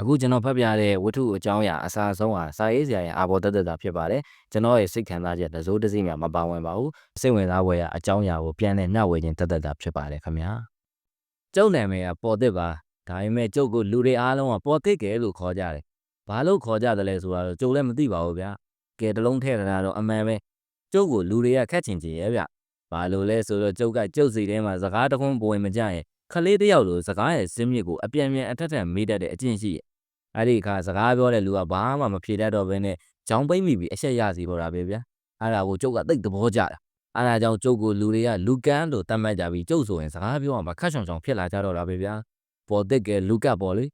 အခုကျွန်တော်ဖတ်ပြတဲ့ဝတ္ထုအကြောင်းအရာအစားအဆုံးဟာစာရေးဆရာရဲ့အာဘော်တသက်တာဖြစ်ပါတယ်ကျွန်တော်ရဲ့စိတ်ခံစားချက်တစိုးတစည်းများမပါဝင်ပါဘူးစိတ်ဝင်စားဖွယ်ရာအကြောင်းအရာကိုပြန်လည်မျှဝေခြင်းတသက်တာဖြစ်ပါတယ်ခင်ဗျာကျုပ်နာမည်ကပေါ်တစ်ပါဒါပေမဲ့ကျုပ်ကိုလူတွေအားလုံးကပေါ်တစ်ကဲလို့ခေါ်ကြတယ်ဘာလို့ခေါ်ကြတယ်လဲဆိုတာတော့ကျုပ်လည်းမသိပါဘူးဗျာကဲတလုံးထဲတာတော့အမှန်ပဲကျုပ်ကိုလူတွေကခက်ချင်ချင်ရဲ့ဗျဘာလို့လဲဆိုတော့ကျုပ်ကကျုပ်စီထဲမှာစကားတခွန်းပွင့်မကြရင်ခလေးတယောက်လိုစကားရဲ့စင်းမြစ်ကိုအပြန်ပြန်အထက်ထက်မေးတတ်တဲ့အကျင့်ရှိရဲ့ အဲ့ဒီအခါစကားပြောတဲ့လူကဘာမှမဖြေတတ်တော့ဘဲနဲ့ကြောင်ပိတ်မိပြီးအဆက်ရစီပေါ်တာပဲဗျာအဲ့ဒါကိုကျုပ်ကသိတ်သဘောကျတာအဲ့ဒါကြောင့်ကျုပ်ကိုလူတွေကလူကန်းလို့တတ်မှတ်ကြပြီးကျုပ်ဆိုရင်စကားပြောအောင်မခက်ချောင်ချောင်ဖြစ်လာကြတော့တာပဲဗျာပေါ်တစ်ကဲလူကပ်ပေါ်လေ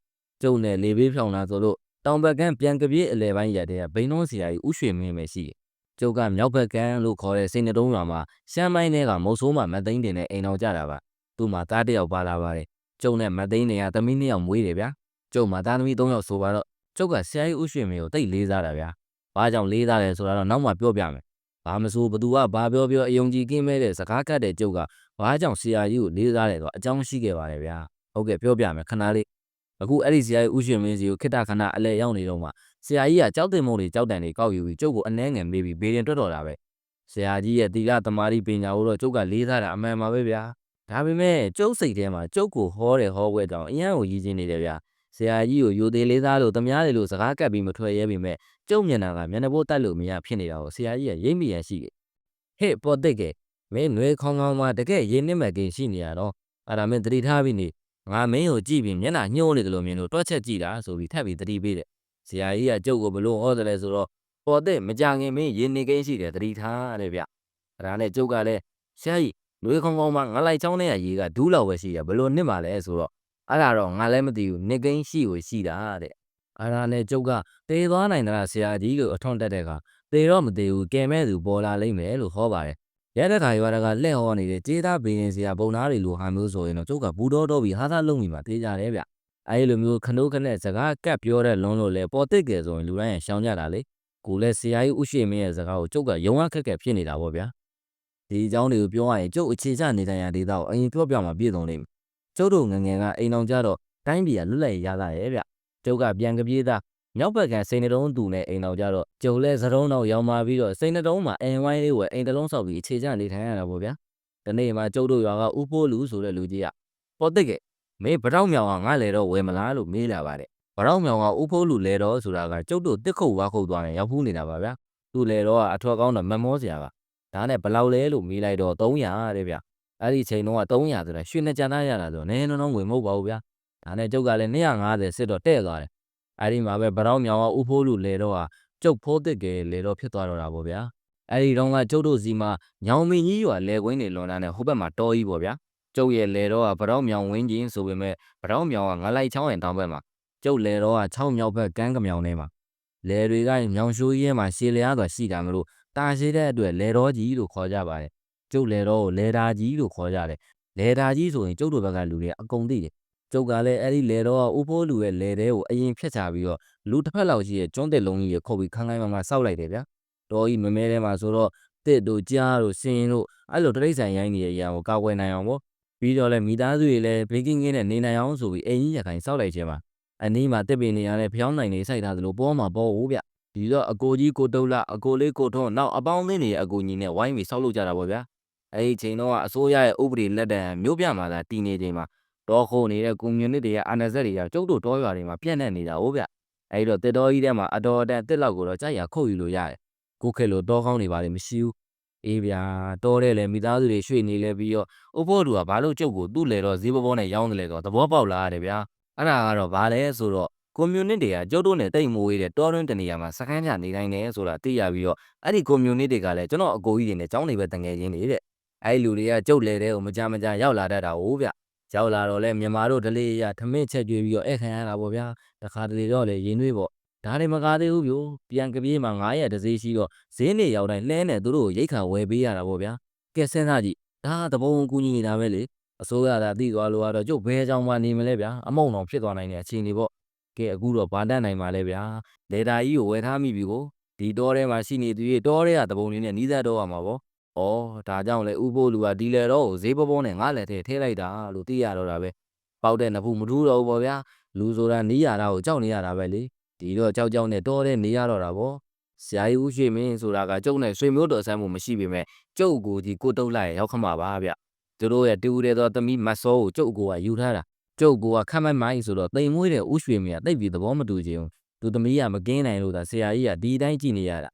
ကျုပ်နဲ့လေဘေးဖြောင်းလာဆိုလို့တောင်ဘက်ကန်းပြန်ကပြေးအလဲပိုင်းရက်တည်းကဘိန်းလုံးစီယာကြီးဥရွှေမင်းပဲရှိတယ်ကျုပ်ကမြောက်ဘက်ကန်းလို့ခေါ်တဲ့စိန်တုံးရွာမှာရှမ်းမိုင်းတွေကမုတ်ဆိုးမှမသိန်းတင်တဲ့အိမ်တော်ကြတာပါသူ့မှာသားတစ်ယောက်ပါလာပါတယ်ကျုံနဲ့မသိန်းတွေကသမီးနှစ်ယောက်မွေးတယ်ဗျာ ကျုံမှာသားသမီးသုံးယောက်ဆိုပါတော့ကျုပ်ကဆရာကြီးဥရွှေမင်းကိုတိတ်လေးစားတာဗျာဘာကြောင့်လေးစားလဲဆိုတာတော့နောက်မှပြောပြမယ်ဘာမဆိုဘသူကဘာပြောပြောအယုံကြည်ကင်းမဲ့တဲ့စကားကတ်တဲ့ကျုပ်ကဘာကြောင့်ဆရာကြီးကိုလေးစားတယ်ဆိုအကြောင်းရှိခဲ့ပါတယ်ဗျာဟုတ်ကဲ့ပြောပြမယ်ခဏလေးအခုအဲ့ဒီဆရာကြီးဥရွှေမင်းစီကိုခိတ္တခဏအလဲရောက်နေတော့မှဆရာကြီးကကြောက်တင်မုံတွေကြောက်တန်တွေကောက်ယူပြီးကျုပ်ကိုအနှဲငယ်မေးပြီးဘေးရင်တွတ်တော်တာပဲဆရာကြီးရဲ့တီလာတမာရီပညာကိုတော့ကျုပ်ကလေးစားတာအမှန်ပါပဲဗျာဒါပေမဲ့ကျုပ်စိတ်ထဲမှာကျုပ်ကိုဟောတယ်ဟောခွဲတောင်အရန်ကိုရည်ချင်းနေတယ်ဗျာ ဆရာကြီးကိုယူသေးလေးစားလို့သမားတယ်လို့စကားကပ်ပြီးမထွက်ရဲပေမဲ့ကျုံမျက်နှာကမျက်နှာပိုးတက်လို့မရဖြစ်နေတာကိုဆရာကြီးကရိပ်မိရန်ရှိတယ်ဟဲ့ပေါ်တဲ့ကဲမင်းနှွေခေါင်းခေါင်းမှာတကယ်ရင်းနှီးမဲ့ကင်ရှိနေရတော့အဲ့ဒါမင်းသတိထားပြီးနေငါမင်းကိုကြည့်ပြီးမျက်နှာညှိုးနေတယ်လို့မြင်လို့တွက်ချက်ကြည့်တာဆိုပြီးထပ်ပြီးသတိပေးတယ်ဆရာကြီးကကျုပ်ကိုဘလို့ဟောတယ်လဲဆိုတော့ပေါ်တဲ့မကြခင်မင်းရင်းနေကင်းရှိတယ်သတိထားတယ်ဗျအဲ့ဒါနဲ့ကျုပ်ကလည်းဆရာကြီးနှွေခေါင်းခေါင်းမှာငါလိုက်ချောင်းထဲကရေကဒူးလောက်ပဲရှိရဘလို့နစ်ပါလဲဆိုတော့ အဲ့ဒါတော့ငါလည်းမသိဘူးနစ်ကိန်းရှိကိုရှိတာတဲ့အဲ့ဒါနဲ့ကျုပ်ကတေသွားနိုင်တာဆရာကြီးကိုအထွန်းတက်တဲ့ကတေတော့မသေးဘူးကဲမဲ့သူပေါ်လာလိမ့်မယ်လို့ဟောပါတယ်ရဲတဲ့ခါရွာတကလှဲ့ဟောနေတဲ့ကြေးသားဘင်းရင်စရာဘုံသားတွေလိုဟာမျိုးဆိုရင်တော့ကျုပ်ကဘူးတော်တော့ပြီးဟာသာလုံးမိမှာတေးကြတယ်ဗျအဲလိုမျိုးခနိုးခနဲ့စကားကပ်ပြောတဲ့လွန်းလို့လေပေါ်တစ်ကယ်ဆိုရင်လူတိုင်းရရှောင်ကြတာလေကိုလည်းဆရာကြီးဥရှိမင်းရဲ့စကားကိုကျုပ်ကယုံရခက်ခက်ဖြစ်နေတာပေါ့ဗျာဒီအကြောင်းတွေကိုပြောရရင်ကျုပ်အခြေချနေထိုင်ရာဒေသကိုအရင်ပြောပြမှာပြည့်စုံလိမ့်မယ် ကျုပ်တို့ငငယ်ကအိမ်အောင်ကြတော့တိုင်းပြည်ကလွတ်လပ်ရတာရဲ့ဗျကျုပ်ကပြန်ကပြေးသားမြောက်ဘက်ကစိန်တုံးသူနဲ့အိမ်တော်ကြတော့ကျုံလဲစတုံးတော့ရောင်းมาပြီးတော့စိန်တုံးမှာအိမ်ဝိုင်းလေးဝယ်အိမ်တလုံးဆောက်ပြီးအခြေချနေထိုင်ရတာပေါ့ဗျာဒီနေ့မှကျုပ်တို့ရွာကဥပိုးလူဆိုတဲ့လူကြီးကပေါ်တိတ်ကမင်းဗတောက်မြောင်ကငါလဲတော့ဝယ်မလားလို့မေးလာပါတယ်ဗတောက်မြောင်ကဥပိုးလူလဲတော့ဆိုတာကကျုပ်တို့တစ်ခုတ်ဝါခုတ်သွားရင်ရောက်ဖူးနေတာပါဗျာသူ့လဲတော့အထွက်ကောင်းတော့မမောစရာကဒါနဲ့ဘလောက်လဲလို့မေးလိုက်တော့300တဲ့ဗျ အဲ့ဒီချိန်တော့300ဆိုတာရွှေနှစ်ကြံသားရတာဆိုနည်းနည်းတော့ငွေမဟုတ်ပါဘူးဗျာဒါနဲ့ကျုပ်ကလည်း250စစ်တော့တဲ့သွားတယ်အဲ့ဒီမှာပဲဗရောင်းမြောင်ကဥဖိုးလူလေတော့ဟာကျုပ်ဖိုးတစ်ကယ်လေတော့ဖြစ်သွားတော့တာပေါ့ဗျာအဲ့ဒီတော့ကကျုပ်တို့စီမှာညောင်မင်းကြီးရွာလေကွင်းနေလွန်တာနဲ့ဟိုဘက်မှာတောကြီးပေါ့ဗျာကျုပ်ရဲ့လေတော့ကဗရောင်းမြောင်ဝင်းကြီးဆိုပေမဲ့ဗရောင်းမြောင်ကငလိုက်ချောင်းရင်တောင်းဘက်မှာကျုပ်လေတော့က6မြောက်ဘက်ကန်းကမြောင်ထဲမှာလေတွေကမြောင်ရှိုးကြီးမှာရှည်လျားစွာရှိတာမလို့တာရှိတဲ့အတွက်လေတော်ကြီးလို့ခေါ်ကြပါတယ် ကျုပ်လေတော်ကိုလေတာကြီးလို့ခေါ်ကြတယ်လေတာကြီးဆိုရင်ကျုပ်တို့ဘက်ကလူတွေအကုန်သိတယ်ကျုပ်ကလည်းအဲ့ဒီလေတော့ဥဖိုးလူရဲ့လေတဲကိုအရင်ဖြတ်ချပြီးတော့လူတစ်ဖက်လောက်ရှိရဲ့ကျွန်းတက်လုံးကြီးကိုခုတ်ပြီးခန်းခိုင်းမှမှစောက်လိုက်တယ်ဗျာတော်ကြီးမမဲထဲမှာဆိုတော့တစ်တို့ကြားတို့စင်းတို့အဲ့လိုတရိတ်ဆန်ရိုင်းနေတဲ့အရာကိုကာကွယ်နိုင်အောင်ပေါ့ပြီးတော့လည်းမိသားစုတွေလည်းဘေးကင်းကင်းနဲ့နေနိုင်အောင်ဆိုပြီးအိမ်ကြီးရခိုင်စောက်လိုက်ခြင်းပါအနည်းမှာတစ်ပင်နေရတဲ့ဖျောင်းနိုင်နေစိုက်ထားသလိုပေါ်မှာပေါ်ဦးဗျဒီတော့အကိုကြီးကိုတုတ်လအကိုလေးကိုထွန်းနောက်အပေါင်းအသင်းတွေရဲ့အကူကြီးနဲ့ဝိုင်းပြီးစောက်လုပ်ကြတာပေါ့ဗျာ အဲ့ဒီချိန်တော့အစိုးရရဲ့ဥပဒေလက်တံမြို့ပြမှာသာတည်နေချိန်မှာတော့ခိုးနေတဲ့ကွန်မြူနတီရဲ့အာဏာစက်တွေကကျုပ်တို့တောရွာတွေမှာပြန့်နှံ့နေတာဟုတ်ဗျအဲ့တော့တစ်တော်ကြီးထဲမှာအတော်အတန်တစ်လောက်ကိုတော့ကြိုက်ရခုတ်ယူလို့ရတယ်ကိုခေတ်လိုတောကောင်းနေပါလေမရှိဘူးအေးဗျာတောတဲ့လေမိသားစုတွေရွှေ့နေလဲပြီးတော့ဥဖို့တူကဘာလို့ကျုပ်ကိုသူ့လေတော့ဈေးပေါ်ပေါ်နဲ့ရောင်းတယ်လဲတော့သဘောပေါက်လာရတယ်ဗျာအဲ့ဒါကတော့ဘာလဲဆိုတော့ကွန်မြူနတီကကျုပ်တို့နဲ့တိတ်မိုးရတဲ့တောတွင်းတနေရာမှာစခန်းချနေတိုင်းတယ်ဆိုတာသိရပြီးတော့အဲ့ဒီကွန်မြူနတီကလည်းကျွန်တော်အကိုကြီးတွေနဲ့ចောင်းနေပဲတငယ်ချင်းတွေတဲ့ အဲ့လူတွေကကျုပ်လေတဲ့ကိုမကြမကြရောက်လာတတ်တာဟုတ်ဗျရောက်လာတော့လဲမြန်မာတို့ဒလေးရထမင်းချက်ကျွေးပြီးတော့ဧည့်ခံရတာပေါ့ဗျာတခါတလေတော့လေရင်သွေးပေါ့ဒါတွေမကားသေးဘူးဗျိုပြန်ကပြေးမှာ900တစေးရှိတော့ဈေးနေရောက်တိုင်းလှဲနေသူတို့ကိုရိတ်ခါဝယ်ပေးရတာပေါ့ဗျာကဲစဉ်းစားကြည့်ဒါတဘုံကူညီနေတာပဲလေအစိုးရသာသိသွားလို့ကတော့ကျုပ်ဘဲကြောင်မှနေမလဲဗျာအမုံတော်ဖြစ်သွားနိုင်တဲ့အခြေအနေပေါ့ကဲအခုတော့ဗာတတ်နိုင်ပါလဲဗျာလေတာကြီးကိုဝယ်ထားမိပြီကိုဒီတောထဲမှာရှိနေသူကြီးတောထဲကတဘုံလေးနဲ့နီးစပ်တော့ရမှာပေါ့။ အော်ဒါကြောင့်လေဥပိုးလူကဒီလေတော့ကိုဈေးပေါ်ပေါ်နဲ့ငါလက်ထဲထည့်လိုက်တာလို့သိရတော့တာပဲ။ပေါက်တဲ့နဖူးမထူးတော့ဘူးပေါ့ဗျာ။လူဆိုတာနီးရတာကိုကြောက်နေရတာပဲလေဒီတော့ကြောက်ကြောက်နဲ့တော်တဲ့နေရတော့တာဗောဆရာကြီးဦးရွှေမင်းဆိုတာကကျုပ်နဲ့ဆွေမျိုးတော်ဆန်းမှုမရှိပေမဲ့ကျုပ်ကိုကြီးကိုတုတ်လိုက်ရောက်ခမှာပါဗျသူတို့ရဲ့တူတဲ့သောသမီးမတ်စောကိုကျုပ်ကိုကယူထားတာကျုပ်ကိုကခတ်မိုက်မိုက်ဆိုတော့တိမ်မွေးတဲ့ဦးရွှေမင်းကတိတ်ပြီးသဘောမတူချင်ဘူးသူသမီးကမကင်းနိုင်လို့သာဆရာကြီးကဒီတိုင်းကြည့်နေရတာ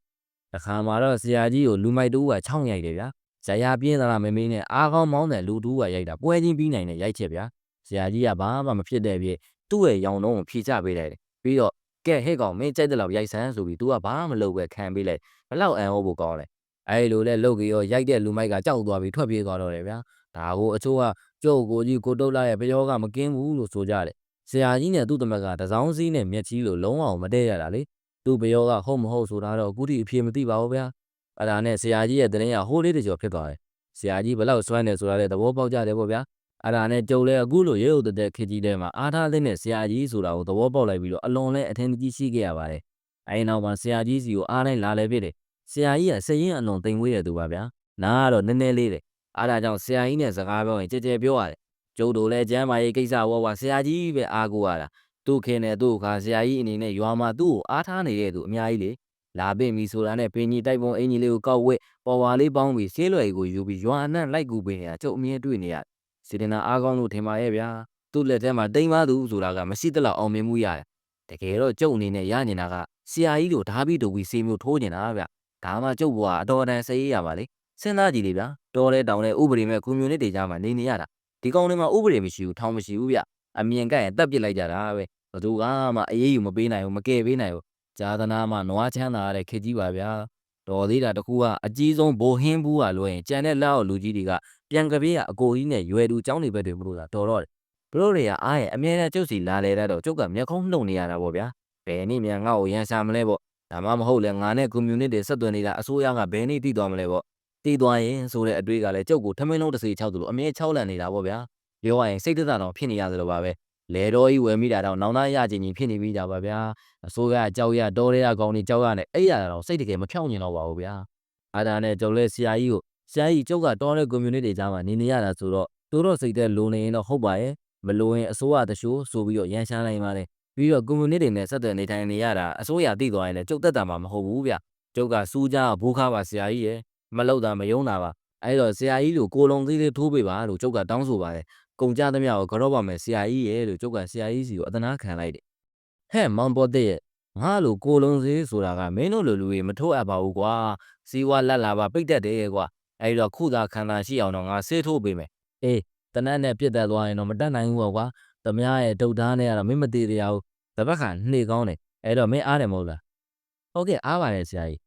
တခါမှတော့ဆရာကြီးကိုလူမိုက်တူကချောင်းရိုက်တယ်ဗျာဇရာပြင်းသလားမမင်းနဲ့အားကောင်းမောင်းတဲ့လူတူကရိုက်တာပွဲချင်းပြီးနိုင်တဲ့ရိုက်ချက်ဗျာဆရာကြီးကဘာမှမဖြစ်တဲ့ဖြစ်သူ့ရဲ့ရောင်တုံးကိုဖြေချပေးလိုက်တယ်ပြီးတော့ကဲဟဲ့ကောင်မင်းကြိုက်တဲ့လောက်ရိုက်စမ်းဆိုပြီး तू ကဘာမှမလုပ်ပဲခံပေးလိုက်ဘလောက်အံ့ဩဖို့ကောင်းလဲအဲ့လိုလဲလုတ်ကြီးရောရိုက်တဲ့လူမိုက်ကကြောက်သွားပြီးထွက်ပြေးသွားတော့တယ်ဗျာဒါကိုအချို့ကကျုပ်ကိုကြီးကိုတုတ်လာရဲ့ဘယောကမကင်းဘူးလို့ဆိုကြတယ်ဆရာကြီးနဲ့သူ့တမက်ကတစောင်းစည်းနဲ့မျက်ကြီးလို့လုံးဝမတည့်ရတာလေ သူ့ဘယောကဟုတ်မဟုတ်ဆိုတာတော့အခုထိအဖြေမသိပါဘူးဗျာအဲ့ဒါနဲ့ဆရာကြီးရဲ့တရင်ကဟိုးလေးတကြော်ဖြစ်သွားတယ်ဆရာကြီးဘလောက်စွမ်းတယ်ဆိုတာလည်းသဘောပေါက်ကြတယ်ပေါ့ဗျာအဲ့ဒါနဲ့ကြုံလဲအခုလိုရေဟုတ်တဲ့ခကြီးတဲမှာအားထားတဲ့နဲ့ဆရာကြီးဆိုတာကိုသဘောပေါက်လိုက်ပြီးတော့အလွန်လဲအထင်ကြီးရှိခဲ့ရပါတယ်အဲဒီနောက်မှာဆရာကြီးစီကိုအားတိုင်းလာလဲဖြစ်တယ်ဆရာကြီးကစရင်အလွန်တိမ်မွေးတဲ့သူပါဗျာနားကတော့နည်းနည်းလေးတယ်အားဒါကြောင့်ဆရာကြီးနဲ့စကားပြောရင်ကြဲကြဲပြောရတယ်ကျုပ်တို့လည်းကျမ်းမာရေးကိစ္စဝဝဆရာကြီးပဲအားကိုရတာ သူ့ခင်နဲ့သူ့ခါဆရာကြီးအနေနဲ့ရွာမှာသူ့ကိုအားထားနေတဲ့သူအများကြီးလေလာပင့်ပြီဆိုတာနဲ့ပင်ကြီးတိုက်ပုံအင်ကြီးလေးကိုကောက်ဝက်ပေါ်ဝါလေးပေါင်းပြီးဆေးလွယ်ကိုယူပြီးရွာအနှံ့လိုက်ကူပေးနေတာကျုပ်အမြင်တွေ့နေရစေတနာအားကောင်းလို့ထင်ပါရဲ့ဗျာသူ့လက်ထဲမှာတိမ်ပါသူဆိုတာကမရှိသလောက်အောင်မြင်မှုရတယ်တကယ်တော့ကျုပ်အနေနဲ့ရနေတာကဆရာကြီးတို့ဓာပြီးတူပြီးဆေးမျိုးထိုးနေတာဗျဒါမှကျုပ်ဘွားအတော်တန်စေးရပါလေစဉ်းစားကြည့်လေဗျာတော်တဲ့တောင်တဲ့ဥပဒေမဲ့ကွန်မြူနတီကြားမှာနေနေရတာဒီကောင်တွေမှာဥပဒေမရှိဘူးထောင်မရှိဘူးဗျ အမြင်ကရင်တက်ပစ်လိုက်ကြတာပဲဘသူကမှအေးအေးယူမပေးနိုင်ဘူးမကယ်ပေးနိုင်ဘူးဂျာသနာမှာနွားချမ်းသာရတဲ့ခေကြီးပါဗျာတော်သေးတာတကူကအကြီးဆုံးဘိုဟင်းဘူးကလွှဲရင်ကြံတဲ့လက်အောက်လူကြီးတွေကပြန်ကပြေးကအကိုကြီးနဲ့ရွယ်သူចောင်းတွေဘက်တွေမလို့တာတော်တော့တယ်ဘလို့တွေကအားရဲ့အမြဲတမ်းကျုပ်စီလာလေတဲ့တော့ကျုပ်ကမျက်ခုံးနှုတ်နေရတာပေါ့ဗျာဘယ်နည်းမြန်ငါ့ကိုရန်ရှာမလဲပေါ့ဒါမှမဟုတ်လဲငါနဲ့ကွန်မြူနတီဆက်သွယ်နေတာအစိုးရကဘယ်နည်းတည်သွားမလဲပေါ့တည်သွားရင်ဆိုတဲ့အတွေ့ကလည်းကျုပ်ကိုထမင်းလုံးတစ်စီချောက်သလိုအမြဲချောက်လန့်နေတာပေါ့ဗျာ ပြောရရင်စိတ်သက်သာတော့ဖြစ်နေရသလိုပါပဲလေတော်ကြီးဝယ်မိတာတော့နောင်သားရချင်းကြီးဖြစ်နေပြီကြပါဗျာအစိုးရကြောက်ရတော်ရဲအကောင်ကြီးကြောက်ရနဲ့အဲ့ရတော့စိတ်တကယ်မဖြောင်းကျင်တော့ပါဘူးဗျာအားဒါနဲ့ကျုပ်လဲဆရာကြီးကိုဆရာကြီးကျုပ်ကတော်တဲ့ community ကြားမှာနေနေရတာဆိုတော့သူတို့စိတ်သက်လိုနေရင်တော့ဟုတ်ပါရဲ့မလိုရင်အစိုးရတရှိုးဆိုပြီးတော့ရန်ရှာနိုင်ပါတယ်ပြီးတော့ community နဲ့ဆက်သွယ်နေထိုင်နေရတာအစိုးရသိသွားရင်လည်းကျုပ်သက်တာမှာမဟုတ်ဘူးဗျကျုပ်ကစူးကြဘိုးခါပါဆရာကြီးရဲ့မလောက်တာမယုံတာပါအဲ့တော့ဆရာကြီးလိုကိုလုံးသေးလေးထိုးပေးပါလို့ကျုပ်ကတောင်းဆိုပါတယ် ကုန်ကြသမျှကိုကြော့ပါမယ်ဆရာကြီးရဲ့လို့ကျုပ်ကဆရာကြီးစီကိုအသနာခံလိုက်တယ်ဟဲ့မောင်ပေါ်တဲ့ရဲ့ငါလိုကိုလုံးသေးဆိုတာကမင်းတို့လိုလူတွေမထိုးအပ်ပါဘူးကွာစီဝါလက်လာပါပိတ်တတ်တယ်ကွာအဲ့တော့ခုသာခံတာရှိအောင်တော့ငါဆေးထိုးပေးမယ်အေးတနတ်နဲ့ပြစ်တက်သွားရင်တော့မတတ်နိုင်ဘူးပေါ့ကွာတမရဲ့ဒုတ်သားနဲ့ကတော့မင်းမသေးတရားဘူးတပတ်ခါနှေကောင်းတယ်အဲ့တော့မင်းအားတယ်မဟုတ်လားဟုတ်ကဲ့အားပါတယ်ဆရာကြီး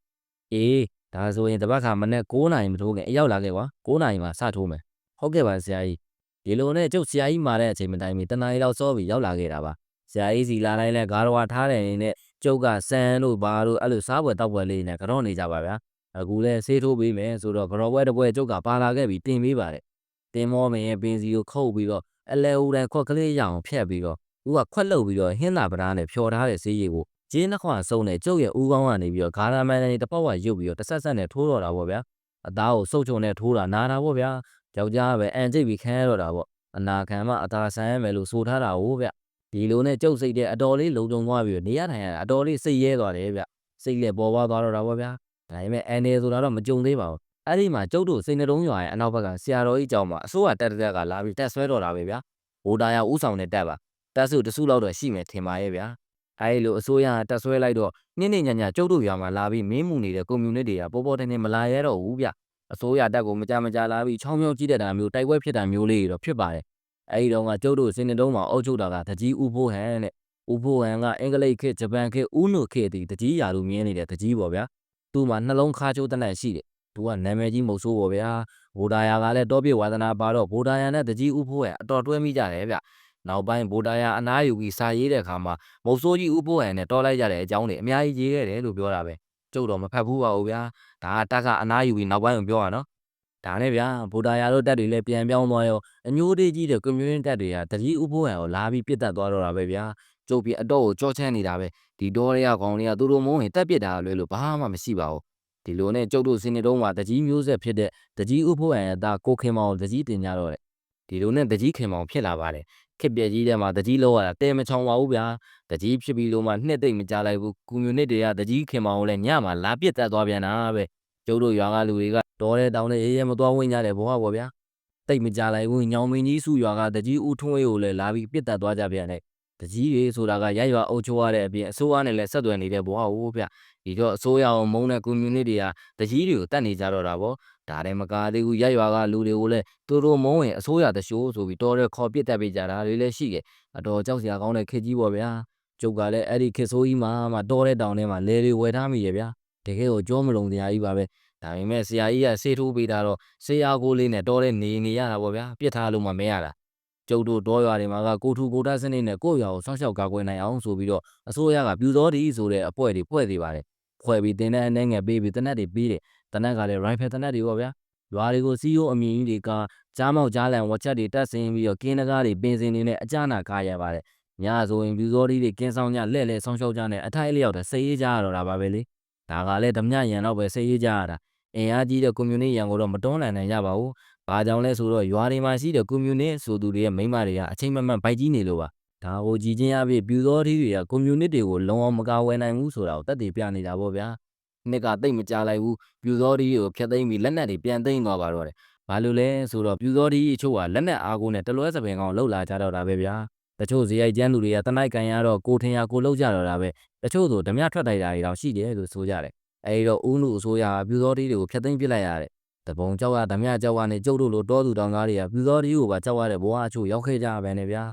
အေးဒါဆိုရင်တပတ်ခါမနေ့9နာရီမထိုးခင်အရောက်လာခဲ့ကွာ9နာရီမှာစထိုးမယ်ဟုတ်ကဲ့ပါဆရာကြီး ဒီလိုနဲ့ကျုပ်ဆရာကြီးမာတဲ့အချိန်မတိုင်မီတနားရီလောက်စောပြီးရောက်လာခဲ့တာပါဆရာကြီးစီလာတိုင်းလဲဂါရဝါထားတယ်နေနဲ့ကျုပ်ကစံတို့ဘာတို့အဲ့လိုစားပွဲတောက်ပွဲလေးနဲ့ကြော့နေကြပါဗျာအခုလဲဆေးထိုးပေးမယ်ဆိုတော့ကြော်ပွဲတစ်ပွဲကျုပ်ကပါလာခဲ့ပြီးတင်ပေးပါတယ်တင်မောမင်းရဲ့ပင်စီကိုခုတ်ပြီးတော့အလဲဦးတိုင်းခွက်ကလေးရအောင်ဖြတ်ပြီးတော့သူကခွက်လုတ်ပြီးတော့ဟင်းလာပဓားနဲ့ဖြော်ထားတဲ့ဆေးရည်ကိုကျင်းနှခွစုံနဲ့ကျုပ်ရဲ့ဦးကောင်းကနေပြီးတော့ဂါရမန်နဲ့တပောက်ဝရုပ်ပြီးတော့တဆက်ဆက်နဲ့ထိုးတော့တာပေါ့ဗျာအသားကိုစုပ်ချုံနဲ့ထိုးတာနာတာပေါ့ဗျာ ယောက်ျားပဲအန်ကျိတ်ပြီးခမ်းရတော့တာပေါ့အနာခံမှအသာဆန်းရမယ်လို့ဆိုထားတာဟုတ်ဗျဒီလိုနဲ့ကျုပ်စိတ်တဲ့အတော်လေးလုံခြုံသွားပြီးတော့နေရထိုင်ရတာအတော်လေးစိတ်ရဲသွားတယ်ဗျစိတ်လက်ပေါ်ပါသွားတော့တာပေါ့ဗျာဒါပေမဲ့အန်နေဆိုတာတော့မကြုံသေးပါဘူးအဲ့ဒီမှာကျုပ်တို့စိတ်နှတုံးရွာရဲ့အနောက်ဘက်ကဆရာတော်ကြီးကျောင်းမှာအစိုးရတက်တက်ကလာပြီးတက်ဆွဲတော်တာပဲဗျာဘိုးတာရဥဆောင်နဲ့တက်ပါတက်စုတစုလောက်တော့ရှိမယ်ထင်ပါရဲ့ဗျာအဲဒီလိုအစိုးရတက်ဆွဲလိုက်တော့နင်းနေညညကျုပ်တို့ရွာမှာလာပြီးမင်းမှုနေတဲ့ community တွေကပေါ်ပေါ်တင်တင်မလာရဲတော့ဘူးဗျ အစိုးရတက်ကိုမကြမကြလာပြီးချောင်းချောင်းကြည့်တတ်တာမျိုးတိုက်ပွဲဖြစ်တာမျိုးလေးတွေတော့ဖြစ်ပါတယ်အဲဒီတော့ကကျုပ်တို့စင်နေတုံးမှာအုပ်ချုပ်တာကတကြီးဥဖိုးဟန်တဲ့ဥဖိုးဟန်ကအင်္ဂလိပ်ခေတ်ဂျပန်ခေတ်ဦးနုခေတ်တည်းတကြီးရာလူမြင်နေတဲ့တကြီးပေါ့ဗျာသူ့မှာနှလုံးခါချိုးတနက်ရှိတယ်သူကနာမည်ကြီးမုတ်ဆိုးပေါ့ဗျာဘိုဒါယာကလည်းတောပြဝါသနာပါတော့ဘိုဒါယာနဲ့တကြီးဥဖိုးဟန်အတော်တွဲမိကြတယ်ဗျနောက်ပိုင်းဘိုဒါယာအနားယူပြီးစာရေးတဲ့အခါမှာမုတ်ဆိုးကြီးဥဖိုးဟန်နဲ့တော်လိုက်ကြတဲ့အကြောင်းတွေအများကြီးရေးခဲ့တယ်လို့ပြောတာပဲ ကျုပ်တော့မဖတ်ဘူးပါဘူးဗျာဒါကတက်ကအနားယူပြီးနောက်ပိုင်းကိုပြောရနော်ဒါနဲ့ဗျာဗိုဒါယာတို့တက်တွေလည်းပြန်ပြောင်းသွားရောအမျိုးသေးကြီးတဲ့ကွန်မြူနတီတက်တွေကတကြီးဥဖိုးဟန်ကိုလာပြီးပြစ်တက်သွားတော့တာပဲဗျာကျုပ်ပြီးအတော့ကိုကြောချမ်းနေတာပဲဒီတော့တွေကခေါင်းတွေကသူတို့မုန်းရင်တက်ပစ်တာလွဲလို့ဘာမှမရှိပါဘူးဒီလိုနဲ့ကျုပ်တို့စင်းနေတုံးမှာတကြီးမျိုးဆက်ဖြစ်တဲ့တကြီးဥဖိုးဟန်ရဲ့သားကိုခင်မောင်တကြီးတင်ကြတော့တဲ့ဒီလိုနဲ့တကြီးခင်မောင်ဖြစ်လာပါတယ် ခက်ပြက်ကြီးထဲမှာတကြီးလောက်ရတာတဲမချောင်ပါဘူးဗျာတကြီးဖြစ်ပြီးလို့မှနှစ်သိမ့်မကြလိုက်ဘူးကွန်မြူနစ်တွေကတကြီးခင်မောင်ကိုလည်းညမှာလာပစ်တက်သွားပြန်တာပဲကျုပ်တို့ရွာကလူတွေကတော်တဲ့တောင်းတဲ့အေးရဲမသွားဝင်ကြတယ်ဘွားပေါ့ဗျာတိတ်မကြလိုက်ဘူးညောင်မင်းကြီးစုရွာကတကြီးဦးထွန်းဝေးကိုလည်းလာပြီးပစ်တက်သွားကြပြန်တယ်တကြီးတွေဆိုတာကရိုက်ရွာအုပ်ချိုးရတဲ့အပြင်အစိုးရနဲ့လည်းဆက်သွယ်နေတဲ့ဘွားဟုတ်ဗျဒီတော့အစိုးရအောင်မုန်းတဲ့ကွန်မြူနစ်တွေကတကြီးတွေကိုတတ်နေကြတော့တာဗော ဒါလည်းမကားသေးဘူးရိုက်ရွာကလူတွေကိုလည်းသူတို့မုန်းရင်အစိုးရတရှိုးဆိုပြီးတော်တဲ့ခေါ်ပစ်တက်ပေးကြတာတွေလည်းရှိတယ်အတော်ကြောက်စရာကောင်းတဲ့ခေတ်ကြီးပေါ့ဗျာကျုပ်ကလည်းအဲ့ဒီခေတ်ဆိုးကြီးမှာမှတော်တဲ့တောင်ထဲမှာလဲတွေဝယ်ထားမိရဗျာတကယ်ကိုကြောမလုံတရားကြီးပါပဲဒါပေမဲ့ဆရာကြီးကဆေးထိုးပေးတာတော့ဆရာကိုလေးနဲ့တော်တဲ့နေနေရတာပေါ့ဗျာပြစ်ထားလို့မှမရတာကျုပ်တို့တောရွာတွေမှာကကိုထူကိုတစနစ်နဲ့ကိုယ့်ရွာကိုဆောင်းလျှောက်ကာကွယ်နိုင်အောင်ဆိုပြီးတော့အစိုးရကပြူစောတီဆိုတဲ့အဖွဲ့တွေဖွဲ့သေးပါတယ်ဖွဲ့ပြီးတင်းတဲ့အနေငယ်ပေးပြီးတနက်တွေပေးတယ် တနက်ကလည်း rifle တနက်တွေပေါ့ဗျာရွာတွေကိုစီးရိုးအမြင်ကြီးတွေကကြားမောက်ကြားလန်ဝက်ချက်တွေတက်ဆင်းပြီးတော့ကင်းတကားတွေပင်စင်တွေနဲ့အကြနာကားရပါတယ်ညဆိုရင်ပြူစောတီတွေကင်းဆောင်ညလှဲ့လဲဆောင်းလျှောက်ကြနဲ့အထိုက်အလျောက်တဲ့စိတ်ရေးကြရတော့တာပါပဲလေဒါကလည်းဓမြရန်တော့ပဲစိတ်ရေးကြရတာအင်အားကြီးတဲ့ကွန်မြူနတီရန်ကိုတော့မတွန်းလှန်နိုင်ကြပါဘူးဘာကြောင့်လဲဆိုတော့ရွာတွေမှာရှိတဲ့ကွန်မြူနတီဆိုသူတွေရဲ့မိမတွေကအချိန်မမှန်ဗိုက်ကြီးနေလို့ပါဒါကိုကြည်ချင်းအပြည့်ပြူစောတီတွေကကွန်မြူနတီတွေကိုလုံအောင်မကာဝယ်နိုင်ဘူးဆိုတာကိုတက်တည်ပြနေတာပေါ့ဗျာ နှစ်ကတိတ်မကြလိုက်ဘူးပြူစောတီကိုဖျက်သိမ်းပြီးလက်နက်တွေပြန်သိမ်းသွားပါတော့တယ်ဘာလို့လဲဆိုတော့ပြူစောတီအချို့ကလက်နက်အားကိုနဲ့တလွဲစပင်ကောင်လှုပ်လာကြတော့တာပဲဗျာတချို့ဇေယိုက်ကျန်းသူတွေကတနိုက်ကန်ရတော့ကိုထင်ရကိုလှုပ်ကြတော့တာပဲတချို့ဆိုဓမြထွက်တိုက်တာတွေတော့ရှိတယ်လို့ဆိုကြတယ်အဲဒီတော့ဦးနုအစိုးရပြူစောတီတွေကိုဖျက်သိမ်းပစ်လိုက်ရတယ်တပုံကြောက်ရဓမြကြောက်ရနဲ့ကျုပ်တို့လိုတောသူတောင်သားတွေကပြူစောတီကိုပါကြောက်ရတဲ့ဘဝအချို့ရောက်ခဲ့ကြပါနဲ့ဗျာ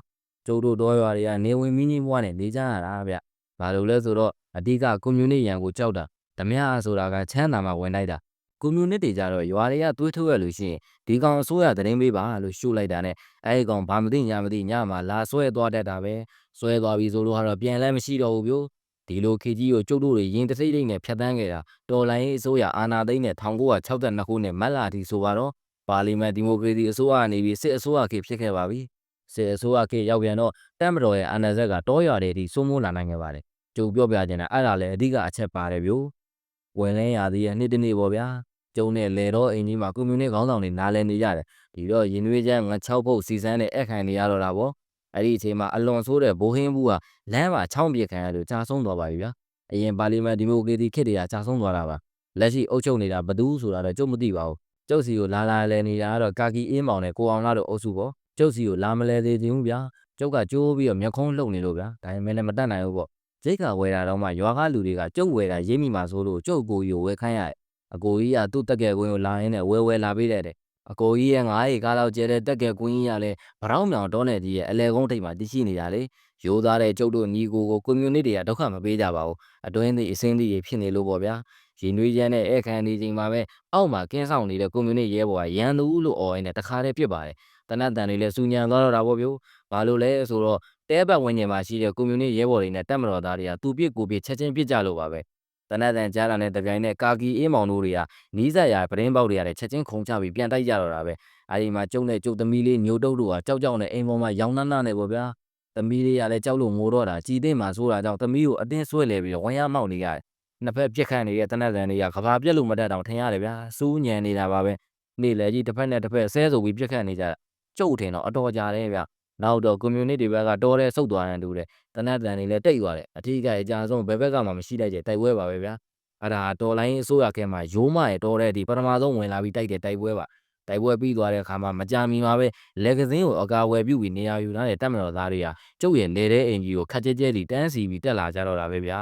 ကျုပ်တို့တောရွာတွေကနေဝင်မင်းကြီးဘဝနဲ့နေကြရတာဗျဘာလို့လဲဆိုတော့အဓိကကွန်မြူနတီရန်ကိုကြောက်တာ ဓမြဆိုတာကချမ်းသာမှဝင်လိုက်တာကွန်မြူနတီကြတော့ရွာတွေကသွေးထုတ်ရလို့ရှိရင်ဒီကောင်အစိုးရသတင်းပေးပါလို့ရှုလိုက်တာနဲ့အဲဒီကောင်ဘာမသိညာမသိညမှာလာဆွဲသွားတတ်တာပဲဆွဲသွားပြီဆိုလို့ကတော့ပြန်လဲမရှိတော့ဘူးဗျို့ဒီလိုခေကြီးကိုကျုပ်တို့တွေရင်တစိမ့်တိတ်နဲ့ဖြတ်တန်းခဲ့တာတော်လိုင်းရေးအစိုးရအာဏာသိမ်းတဲ့1962ခုနှစ်မတ်လအထိဆိုပါတော့ပါလီမန်ဒီမိုကရေစီအစိုးရအနေပြီးစစ်အစိုးရခေဖြစ်ခဲ့ပါပြီစစ်အစိုးရခေရောက်ပြန်တော့တက်မတော်ရဲ့အာဏာဆက်ကတောရွာတွေအထိစိုးမိုးလာနိုင်ခဲ့ပါတယ်ကျုပ်ပြောပြချင်တာအဲ့ဒါလည်းအဓိကအချက်ပါတယ်ဗျို့ ဝင်လဲရသေးရဲ့နေ့တနေ့ပေါ့ဗျာကျုံနဲ့လေတော့အင်ကြီးမှာကွန်မြူနတီခေါင်းဆောင်တွေနားလဲနေကြတယ်ဒီတော့ရင်နွေးချမ်းငါ6ဖုတ်စီစမ်းနဲ့အခန့်နေရတော့တာပေါ့အဲ့ဒီအချိန်မှာအလွန်ဆိုးတဲ့ဘိုးဟင်းဘူးကလမ်းမှာချောင်းပြေခံရလို့ကြာဆုံးသွားပါပြီဗျာအရင်ပါလီမန်ဒီမိုကရေစီခေတ်တွေကကြာဆုံးသွားတာပါလက်ရှိအုပ်ချုပ်နေတာဘသူဆိုတာတော့ကျုပ်မသိပါဘူးကျုပ်စီကိုလာလာလဲနေတာကတော့ကာကီအင်းမောင်နဲ့ကိုအောင်လာတို့အုပ်စုပေါ့ကျုပ်စီကိုလာမလဲသေးခြင်းဘူးဗျာကျုပ်ကကြိုးပြီးတော့မျက်ခုံးလှုပ်နေလို့ဗျာဒါပေမဲ့လည်းမတတ်နိုင်ဘူးပေါ့ ဂျိတ်ကဝယ်တာတော့မှရွာကလူတွေကကျုပ်ဝယ်တာရိပ်မိမှာဆိုလို့ကျုပ်ကိုကြီးကိုဝယ်ခိုင်းရတယ်အကိုကြီးကသူ့တက်ကယ်ကွင်းကိုလာရင်းနဲ့ဝဲဝဲလာပေးတယ်တဲ့အကိုကြီးရဲ့ငါးရီကားလောက်ကျဲတဲ့တက်ကယ်ကွင်းကြီးကလည်းဗရောင်းမြောင်တောနယ်ကြီးရဲ့အလဲကုန်းထိပ်မှာတရှိနေတာလေရိုးသားတဲ့ကျုပ်တို့ညီကိုကိုကွန်မြူနတီတွေကဒုက္ခမပေးကြပါဘူးအတွင်းသည်အစင်းသည်ဖြစ်နေလို့ပေါ့ဗျာရင်နွေးချမ်းတဲ့ဧကန်ဒီချိန်မှာပဲအောက်မှာကင်းဆောင်နေတဲ့ကွန်မြူနတီရဲဘော်ကရန်သူလို့អော်ရင်းနဲ့တခါတည်းပြစ်ပါတယ်တနတ်တန်တွေလည်းစူညံသွားတော့တာပေါ့ဗျို့ဘာလို့လဲဆိုတော့ တဲဘက်ဝင်းကျင်မှာရှိတဲ့ကွန်မြူနတီရဲဘော်တွေနဲ့တက်မတော်သားတွေကသူပြစ်ကိုပြစ်ချက်ချင်းပြစ်ကြလို့ပါပဲတနတ်တန်ကြားလာတဲ့တပြိုင်နဲ့ကာကီအေးမောင်တို့တွေကနီးစပ်ရာပတင်းပေါက်တွေရတယ်ချက်ချင်းခုံချပြီးပြန်တိုက်ကြတော့တာပဲအဲဒီမှာကျုံနဲ့ကျုပ်သမီးလေးညိုတုတ်တို့ကကြောက်ကြောက်နဲ့အိမ်ပေါ်မှာရောင်နှန်းနှန်းနဲ့ပေါ့ဗျာသမီးလေးကလည်းကြောက်လို့ငိုတော့တာကြည်သိမ်းမှဆိုတာကြောင့်သမီးကိုအတင်းဆွဲလဲပြီးဝမ်းရမောက်နေရတယ်နှစ်ဖက်ပြက်ခတ်နေတဲ့တနတ်တန်တွေကကဘာပြက်လို့မတတ်တော့ထင်ရတယ်ဗျာစူးညံနေတာပါပဲနေ့လေကြီးတစ်ဖက်နဲ့တစ်ဖက်ဆဲဆိုပြီးပြက်ခတ်နေကြကျုပ်ထင်တော့အတော်ကြတယ်ဗျ နောက်တော့ community ဘက်ကတော်တဲ့စုတ်သွားတယ်တူတယ်တနတ်တန်တွေလည်းတိတ်သွားတယ်အထီးကအကြဆုံးဘယ်ဘက်ကမှမရှိလိုက်တဲ့တိုက်ပွဲပါပဲဗျာအဲ့ဒါတော်လိုင်းအစိုးရခဲမှာရိုးမရတော်တဲ့ဒီပထမဆုံးဝင်လာပြီးတိုက်တဲ့တိုက်ပွဲပါတိုက်ပွဲပြီးသွားတဲ့အခါမှာမကြမီမှာပဲလက်ကစင်းကိုအကာဝယ်ပြုပြီးနေရာယူထားတဲ့တပ်မတော်သားတွေကကျုပ်ရဲ့လေတဲ့အင်ကြီးကိုခက်ကြဲကြဲဒီတန်းစီပြီးတက်လာကြတော့တာပဲဗျာ